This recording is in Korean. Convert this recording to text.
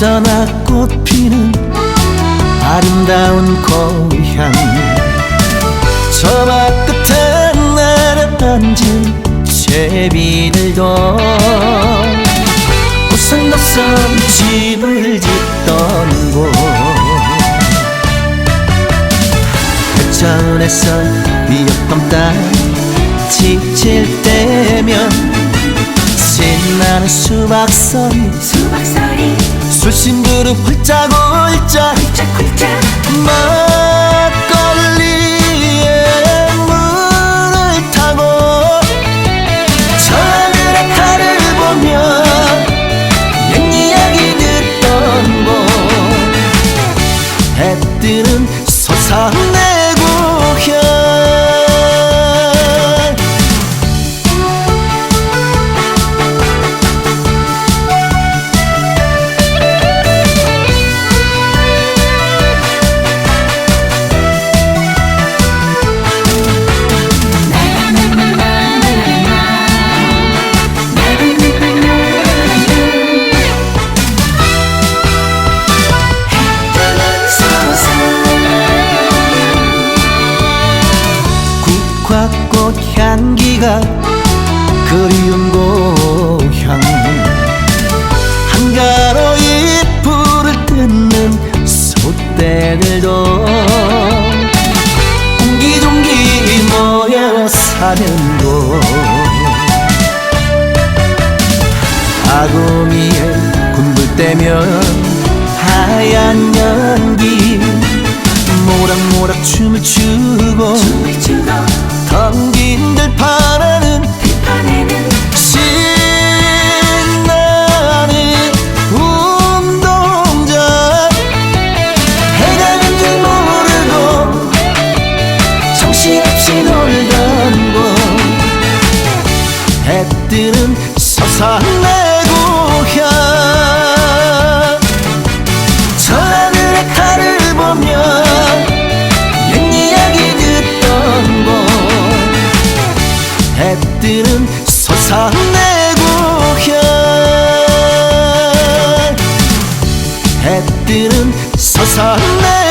있어나 꽃피는 아름다운 고향. 저막 끝에 내려앉은 제비들도 낯선 집을 짓던 곳. 배천에서 위협던 딸 지칠 때면 신나는 수박소리 수박소 리 술신부름 홀짝 홀짝 훌쩍훌쩍 향기가 그리운 고향. 한가로이 불을 뜯는 소떼들도 옹기종기 모여 사는 곳 아구미에 군불 떼면 하얀 연기 모락모락 춤을 추고 정신없이 놀던 곳 해뜨는 서산 내 고향 저 하늘의 달을 보며 옛 이야기 듣던 곳. 해뜨는 서산 내 고향 해뜨는 서산 내